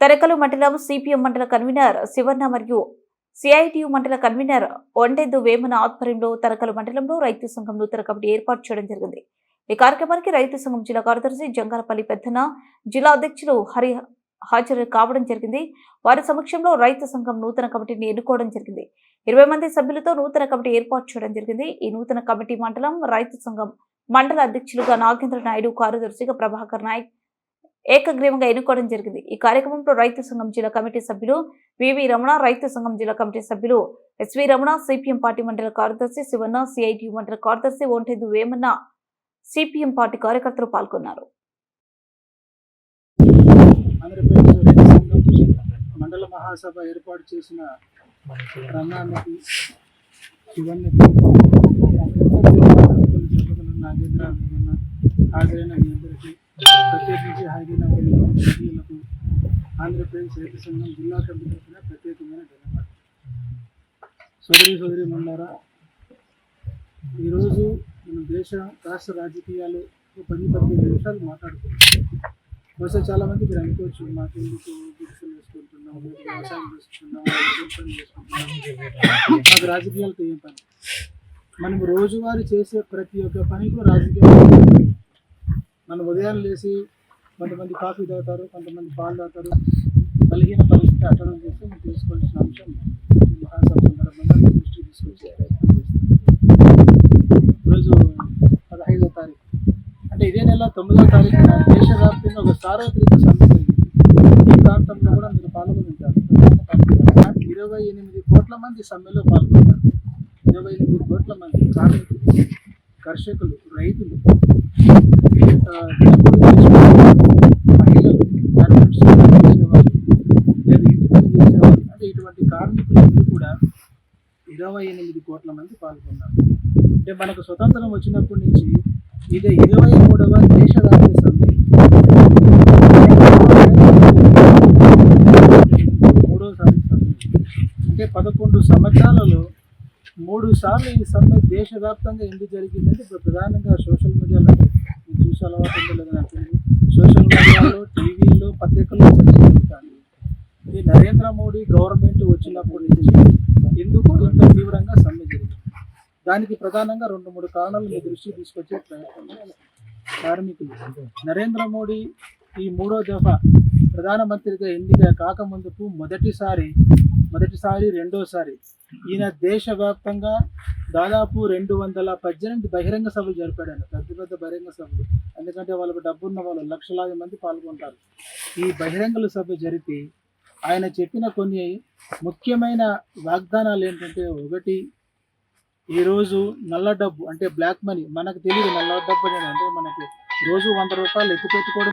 తరకలు మండలం సిపిఎం మండల కన్వీనర్ శివన్న మరియు సిఐటియు మండల కన్వీనర్ ఒండెద్దు వేమన ఆధ్వర్యంలో తరకలు మండలంలో రైతు సంఘం నూతన కమిటీ ఏర్పాటు చేయడం జరిగింది. ఈ కార్యక్రమానికి రైతు సంఘం జిల్లా కార్యదర్శి జంగాలపల్లి పెద్దన జిల్లా అధ్యక్షులు హరి హాజరు కావడం జరిగింది. వారి సమక్షంలో రైతు సంఘం నూతన కమిటీని ఎన్నుకోవడం జరిగింది. ఇరవై మంది సభ్యులతో నూతన కమిటీ ఏర్పాటు చేయడం జరిగింది. ఈ నూతన కమిటీ మండలం రైతు సంఘం మండల అధ్యక్షులుగా నాగేంద్ర నాయుడు కార్యదర్శిగా ప్రభాకర్ నాయక్ ఏకగ్రీవంగా ఎన్నుకోవడం జరిగింది. ఈ కార్యక్రమంలో రైతు సంఘం జిల్లా కమిటీ సభ్యులు వివి రమణ రైతు సంఘం జిల్లా కమిటీ సభ్యులు ఎస్వి రమణ సిపిఎం పార్టీ మండల కార్యదర్శి శివన్న సిఐటి మండల కార్యదర్శి ఒంటెద్దు వేమన్న సిపిఎం పార్టీ కార్యకర్తలు పాల్గొన్నారు. మండల మహాసభ ఏర్పాటు చేసిన రమణానికి శివన్నకి నాగేంద్ర హాజరైన మీ అందరికీ ప్రత్యేకించి హైదీన కొన్ని సభ్యులకు ఆంధ్రప్రదేశ్ రైతు సంఘం జిల్లా కమిటీ తరఫున ప్రత్యేకమైన ధన్యవాదాలు. సోదరి సోదరి మండారా ఈరోజు మన దేశ రాష్ట్ర రాజకీయాలు పది పదిహేను నిమిషాలు మాట్లాడుకుంటున్నాం బహుశా చాలామంది మీరు అనుకోవచ్చు మాకు ఎందుకు గుడిసెలు వేసుకుంటున్నాం వ్యవసాయం చేసుకుంటున్నాం పని మాకు రాజకీయాలతో ఏం పని? మనం రోజువారీ చేసే ప్రతి ఒక్క పనికి రాజకీయాలు వాళ్ళు ఉదయం లేచి కొంతమంది కాఫీ తాగుతారు కొంతమంది పాలు తాగుతారు. బలహీన పరిస్థితి అటడం చేసి మేము తెలుసుకోవాల్సిన అంశం మహాసభ సందర్భంగా దృష్టి తీసుకొచ్చే ప్రయత్నం ఈరోజు పదహైదో తారీఖు. అంటే ఇదే నెల తొమ్మిదో తారీఖున దేశవ్యాప్తంగా ఒక సార్వత్రిక సమ్మె జరిగింది. ఈ ప్రాంతంలో కూడా మీరు పాల్గొని ఉంటారు ఇరవై ఎనిమిది కోట్ల మంది సమ్మెలో పాల్గొన్నారు ఇరవై ఎనిమిది కోట్ల మంది కార్మికులు కర్షకులు రైతులు మహిళలు గార్మెంట్స్ చేసేవారు లేదా ఇంటి పని చేసేవారు అంటే ఇటువంటి కార్మికులందరూ కూడా ఇరవై ఎనిమిది కోట్ల మంది పాల్గొన్నారు అంటే మనకు స్వతంత్రం వచ్చినప్పటి నుంచి ఇది ఇరవై మూడవ దేశ సమ్మె మూడోసారి సమ్మె అంటే పదకొండు సంవత్సరాలలో మూడు సార్లు ఈ సమ్మె దేశవ్యాప్తంగా ఎందుకు జరిగిందంటే ఇప్పుడు ప్రధానంగా సోషల్ మీడియాలో మీరు చూసే అలవాటు ఉందో నాకు సోషల్ మీడియాలో టీవీలో పత్రికల్లో చర్చ ఈ నరేంద్ర మోడీ గవర్నమెంట్ వచ్చినప్పటి నుంచి ఎందుకు ఇంత తీవ్రంగా సమ్మె జరిగింది? దానికి ప్రధానంగా రెండు మూడు కారణాలు మీ దృష్టికి తీసుకొచ్చే ప్రయత్నం కార్మికులు. నరేంద్ర మోడీ ఈ మూడో దఫా ప్రధానమంత్రిగా ఎన్నిక కాకముందుకు మొదటిసారి మొదటిసారి రెండోసారి ఈయన దేశవ్యాప్తంగా దాదాపు రెండు వందల పద్దెనిమిది బహిరంగ సభలు జరిపాడు పెద్ద పెద్ద బహిరంగ సభలు. ఎందుకంటే వాళ్ళకు డబ్బున్న వాళ్ళు లక్షలాది మంది పాల్గొంటారు. ఈ బహిరంగ సభ జరిపి ఆయన చెప్పిన కొన్ని ముఖ్యమైన వాగ్దానాలు ఏంటంటే ఒకటి ఈరోజు నల్ల డబ్బు అంటే బ్లాక్ మనీ. మనకు తెలియదు నల్ల డబ్బు అంటే మనకి రోజు వంద రూపాయలు ఎత్తిపెట్టుకోవడం